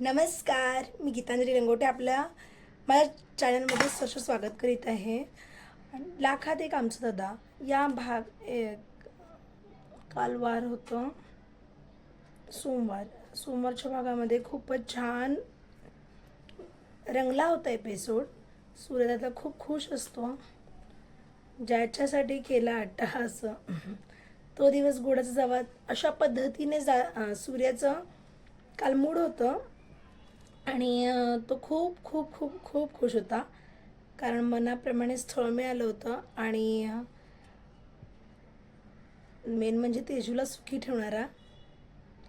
नमस्कार मी गीतांजली रंगोटे आपल्या माझ्या चॅनलमध्ये सहर्ष स्वागत करीत आहे. लाखात एक आमचं दादा या भाग एक काल वार होतं. सोमवार सोमवारच्या भागामध्ये खूपच छान रंगला होता एपिसोड सूर्यदादा खूप खुश असतो. ज्याच्यासाठी केला अट्टहास तो दिवस गोडाचा जावा अशा पद्धतीने जा सूर्याचं काल मूड होतं. आणि तो खूप खूप खूप खूप खुश होता. कारण मनाप्रमाणे स्थळ मिळालं होतं आणि मेन म्हणजे तेजूला सुखी ठेवणारा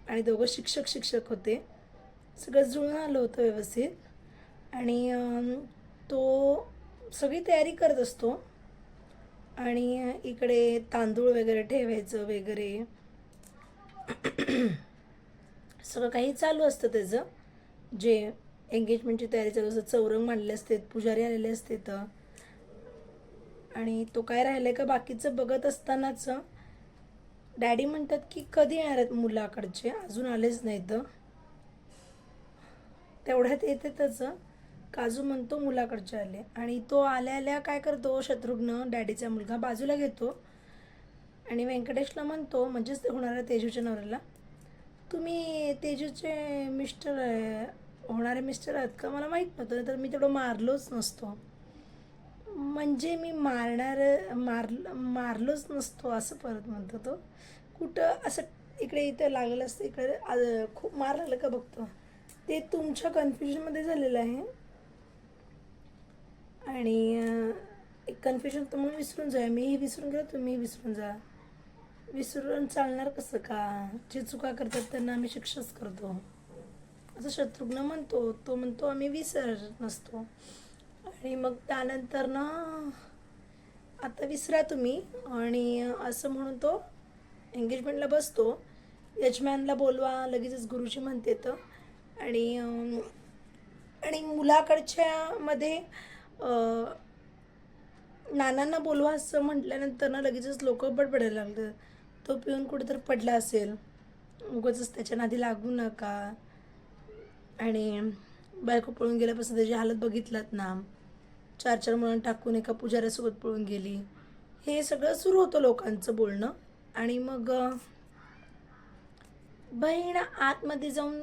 आणि दोघं शिक्षक शिक्षक होते. सगळं जुळून आलं होतं व्यवस्थित. आणि तो सगळी तयारी करत असतो. आणि इकडे तांदूळ वगैरे ठेवायचं वगैरे. सगळं काही चालू असतं त्याचं. जे एंगेजमेंटची तयारी चालू असतात चौरंग मांडले असते पुजारी आलेले असते तर आणि तो काय राहिलं का बाकीचं बघत असतानाच डॅडी म्हणतात की कधी येणार आहेत मुलाकडचे? अजून आलेच नाही तर तेवढ्यात येते त्याचं काजू म्हणतो मुलाकडचे आले. आणि तो आल्या आल्या काय करतो शत्रुघ्न डॅडीचा मुलगा बाजूला घेतो. आणि व्यंकटेशला म्हणतो म्हणजेच ते होणाऱ्या तेजूच्या नवऱ्याला. तुम्ही तेजूचे मिस्टर आहे होणारे मिस्टर आहेत का? मला माहीत नव्हतं तर मी तेवढं मारलोच नसतो. म्हणजे मी मारणार मार मारलोच नसतो असं परत म्हणतो तो कुठं असं इकडे इथं लागलं असतं इकडे खूप मार लागलं का बघतो? ते तुमच्या कन्फ्युजनमध्ये झालेलं आहे. आणि एक कन्फ्युजन तर विसरून जा मीही विसरून गेलो तुम्हीही विसरून जा. विसरून चालणार कसं का? जे चुका करतात त्यांना आम्ही शिक्षाच करतो. असं शत्रुघ्न म्हणतो तो म्हणतो आम्ही विसर नसतो. आणि मग त्यानंतर ना आता विसरा तुम्ही. आणि असं म्हणून तो एंगेजमेंटला बसतो. यजमानला बोलवा लगेचच गुरुजी म्हणते तर. आणि आणि मुलाकडच्या मध्ये नानांना बोलवा असं म्हटल्यानंतर ना लगेचच लोक बडबडायला लागलं. तो पिऊन कुठेतरी पडला असेल. उगाचच त्याच्या नादी लागू नका. आणि बायको पळून गेल्यापासून त्याची हालत बघितलात ना. चार चार मुलांना टाकून एका पुजाऱ्यासोबत पळून गेली. हे सगळं सुरू होतं लोकांचं बोलणं. आणि मग बहीण आतमध्ये जाऊन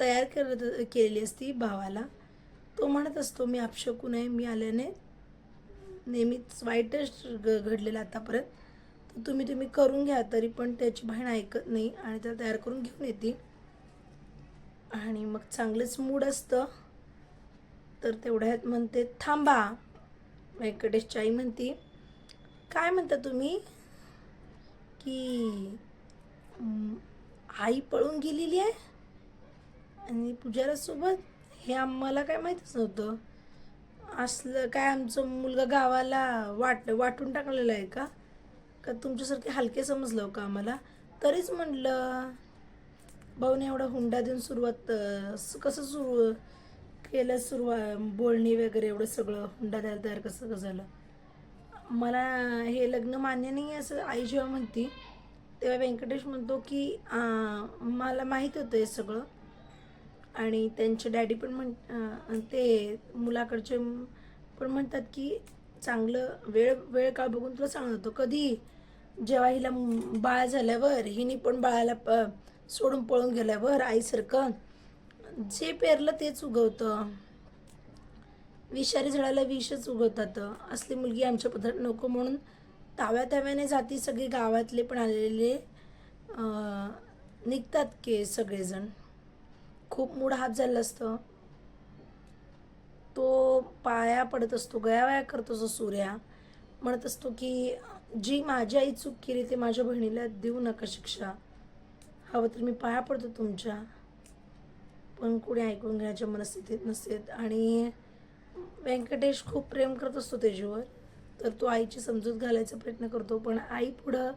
तयार करत केलेली असती भावाला. तो म्हणत असतो मी अपशकून आहे मी आल्याने नेहमीच वाईटच घडलेलं आतापर्यंत. तर तुम्ही तुम्ही करून घ्या तरी पण त्याची बहीण ऐकत नाही आणि त्याला तयार करून घेऊन येते. आणि मग चांगलंच मूड असतं. तर तेवढ्यात म्हणते थांबा. व्यंकटेशची आई म्हणते काय म्हणता तुम्ही? की आई पळून गेलेली आहे आणि पुजाऱ्यासोबत हे आम्हाला काय माहीतच नव्हतं. असलं काय आमचं मुलगा गावाला वाट वाटून टाकलेलं आहे का? का तुमच्यासारखे हलके समजलं का आम्हाला? तरीच म्हणलं भाऊने एवढा हुंडा देऊन सुरुवात कसं सुरू केलं सुरुवात बोलणी वगैरे एवढं सगळं हुंडा द्यायला तयार कसं कसं झालं? मला हे लग्न मान्य नाही आहे असं आई जेव्हा म्हणती तेव्हा व्यंकटेश म्हणतो की मला माहीत होतं हे सगळं. आणि त्यांचे डॅडी पण म्हण ते मुलाकडचे पण म्हणतात की चांगलं वेळ वेळ काळ बघून तुला सांगत होतो. कधी? जेव्हा हिला बाळ झाल्यावर हिने पण बाळाला प सोडून पळून गेल्यावर आईसारखं. जे पेरलं तेच उगवतं. विषारी झाडाला विषच उगवतात. असली मुलगी आमच्या पद्धत नको म्हणून ताव्या ताव्याने जाती सगळे गावातले पण आलेले निघतात के सगळेजण. खूप मूड हाफ झालं असतं. तो पाया पडत असतो गयावया करतो जो सूर्या. म्हणत असतो की जी माझी आई चूक केली ते माझ्या बहिणीला देऊ नका शिक्षा. हवं तर मी पाया पडतो तुमच्या. पण कोणी ऐकून घेण्याच्या मनस्थितीत नसतेत आणि व्यंकटेश खूप प्रेम करत असतो त्याच्यावर. तर तो आईची समजूत घालायचा प्रयत्न करतो. पण आई पुढं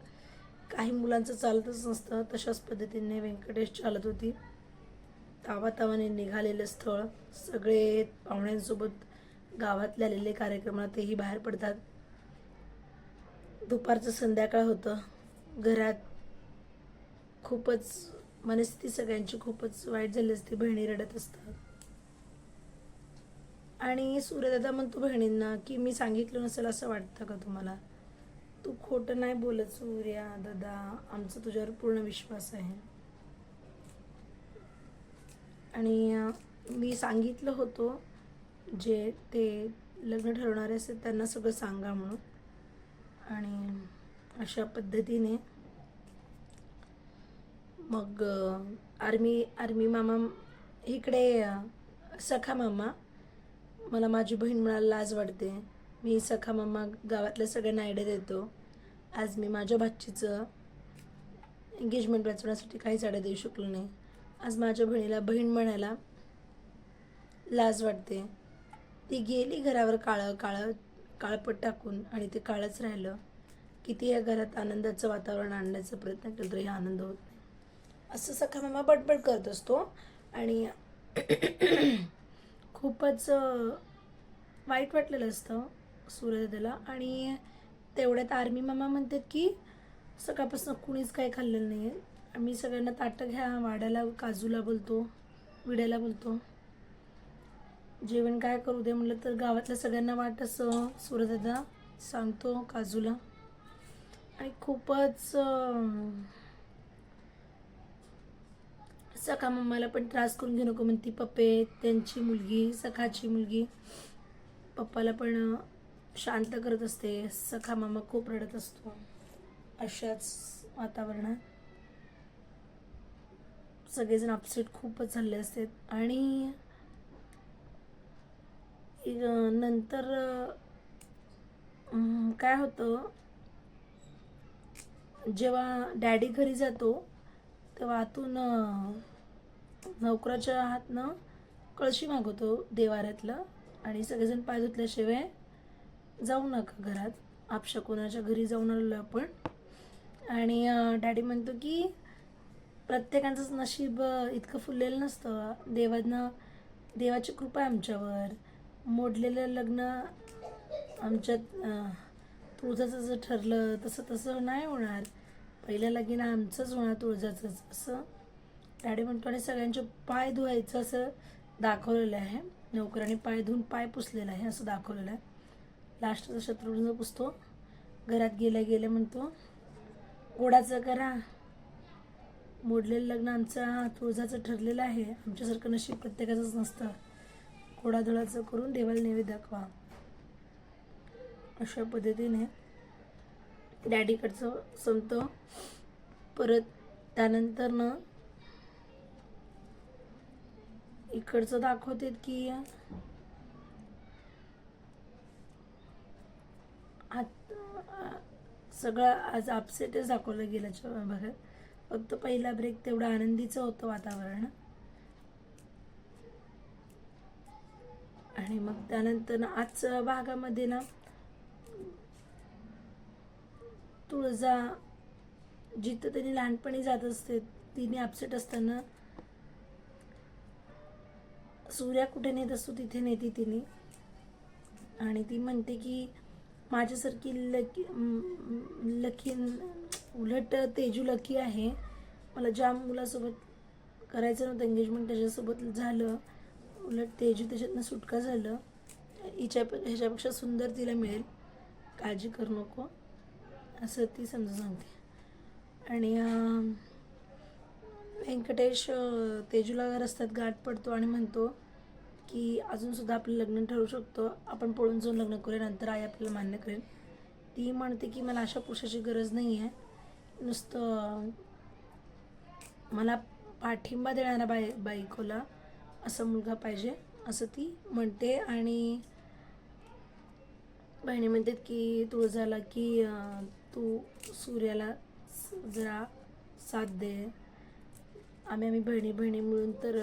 काही मुलांचं चालतच नसतं. तशाच पद्धतीने व्यंकटेश चालत होती. तावातावाने निघालेलं स्थळ सगळे पाहुण्यांसोबत गावातले आलेले कार्यक्रमात तेही बाहेर पडतात. दुपारचं संध्याकाळ होतं. घरात खूपच मनस्थिती सगळ्यांची खूपच वाईट झाली असते. बहिणी रडत असतात. आणि सूर्यदादा म्हणतो बहिणींना की मी सांगितलं नसेल असं वाटतं का तुम्हाला? तू खोटं नाही बोलत सूर्या दादा. आमचा तुझ्यावर पूर्ण विश्वास आहे. आणि मी सांगितलं होतं जे ते लग्न ठरवणारे असतात त्यांना सगळं सांगा म्हणून. आणि अशा पद्धतीने मग आर्मी आर्मी मामा इकडे सखा मामा मला माझी बहीण म्हणायला लाज वाटते. मी सखा मामा गावातल्या सगळ्यांना आयडिया देतो. आज मी माझ्या भाचीचं एंगेजमेंट वाचवण्यासाठी काहीच आयडिया देऊ शकलो नाही. आज माझ्या बहिणीला बहीण म्हणायला लाज वाटते. ती गेली घरावर काळं काळं काळपट टाकून आणि ते काळच राहिलं किती या घरात आनंदाचं वातावरण आणण्याचा प्रयत्न केला तरी आनंद होत नाही. असं सखा मामा बडबड करत असतो आणि खूपच वाईट वाटलेलं असतं सूर्यदादाला आणि तेवढ्यात आर्मी मामा म्हणतात की सकाळपासून कुणीच काही खाल्लेलं नाही आहे आम्ही सगळ्यांना ताटं घ्या वाड्याला काजूला बोलतो विड्याला बोलतो. जेवण काय करू दे म्हटलं तर गावातल्या सगळ्यांना वाट असं सूर्यदादा सांगतो काजूला. आणि खूपच सखा मम्माला पण त्रास करून घेऊ नको म्हणती पप्पे. त्यांची मुलगी सखाची मुलगी. पप्पाला पण शांत करत असते. सखा मामा खूप रडत असतो. अशाच वातावरणात. सगळेजण अपसेट खूपच झाले असतात. आणि नंतर काय होतं जेव्हा डॅडी घरी जातो तेव्हा आतून नोकराच्या हातनं कळशी मागवतो देवाऱ्यातलं आणि सगळेजण पाय धुतल्याशिवाय जाऊ नका घरात. आपशा कोणाच्या घरी जाऊन आलेलो आपण. आणि डॅडी म्हणतो की प्रत्येकाचंच नशीब इतकं फुललेलं नसतं. देवानं देवाची कृपा आहे आमच्यावर. मोडलेलं लग्न आमच्यात तुळजाचं जर ठरलं तसं तसं नाही होणार. पहिल्या लगीन आमचंच होणार तुळजाचंच असं डॅडी म्हणतो आणि सगळ्यांचे पाय धुवायचं असं दाखवलेलं आहे. नोकराने पाय धुवून पाय पुसलेला आहे असं दाखवलेलं आहे. लास्टचा शत्रुघ्न पुसतो. घरात गेल्या गेल्या म्हणतो गोडाचं करा. मोडलेलं लग्न आमचं तुळजाचं ठरलेलं आहे. आमच्यासारखं नशीब प्रत्येकाचंच नसतं. कोडाधुळाचं करून देवाला नैवेद्य दाखवा. अशा पद्धतीने डॅडीकडचं संपतो परत त्यानंतर ना इकडचं दाखवतेत की आत सगळं आज अपसेटच दाखवलं गेल्याच्या भागात फक्त पहिला ब्रेक तेवढं आनंदीचं होतं वातावरण. आणि मग त्यानंतर ना आजच्या भागामध्ये ना तुळजा जिथं त्यांनी लहानपणी जात असते तिने अपसेट असताना सूर्या कुठे नेत असतो तिथे नेते तिने. आणि ती म्हणते की माझ्यासारखी लकी लखीन उलट तेजू लकी आहे. मला ज्या मुलासोबत करायचं नव्हतं एंगेजमेंट त्याच्यासोबत झालं. उलट तेजू त्याच्यातनं सुटका झालं. हिच्या ह्याच्यापेक्षा सुंदर तिला मिळेल. काळजी करू नको. असं ती समजून सांगते. आणि व्यंकटेश तेजूला रस्त्यात गाठ पडतो आणि म्हणतो की अजूनसुद्धा आपलं लग्न ठरवू शकतो. आपण पळून जाऊन लग्न करूया नंतर आई आपल्याला मान्य करेल. ती म्हणते की मला अशा पुरुषाची गरज नाही आहे नुसतं मला पाठिंबा देणारा बाय बायकोला असा मुलगा पाहिजे असं ती म्हणते. आणि बहिणी म्हणतात की तुळजाला की तू सूर्याला जरा साथ दे. आम्ही आम्ही बहिणी बहिणी मिळून तर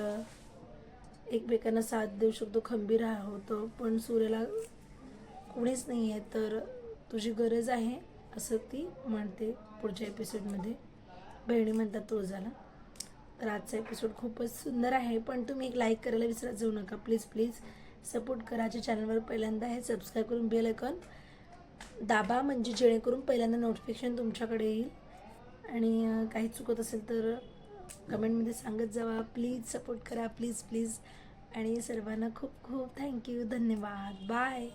एकमेकांना साथ देऊ शकतो खंबीर होतो पण सूर्याला कोणीच नाही आहे तर तुझी गरज आहे असं ती म्हणते. पुढच्या एपिसोडमध्ये बहिणी म्हणतात तुळजाला तर आजचा एपिसोड खूपच सुंदर आहे. पण तुम्ही एक लाईक करायला विसरत जाऊ नका. प्लीज प्लीज सपोर्ट कराच्या चॅनलवर पहिल्यांदा हे सबस्क्राईब करून बेल आयकॉन दाबा. म्हणजे जेणेकरून पहिल्यांदा नोटिफिकेशन तुमच्याकडे येईल. आणि काही चुकत असेल तर कमेंटमध्ये सांगत जावा. प्लीज सपोर्ट करा. प्लीज प्लीज आणि सर्वांना खूप खूप थँक्यू धन्यवाद. बाय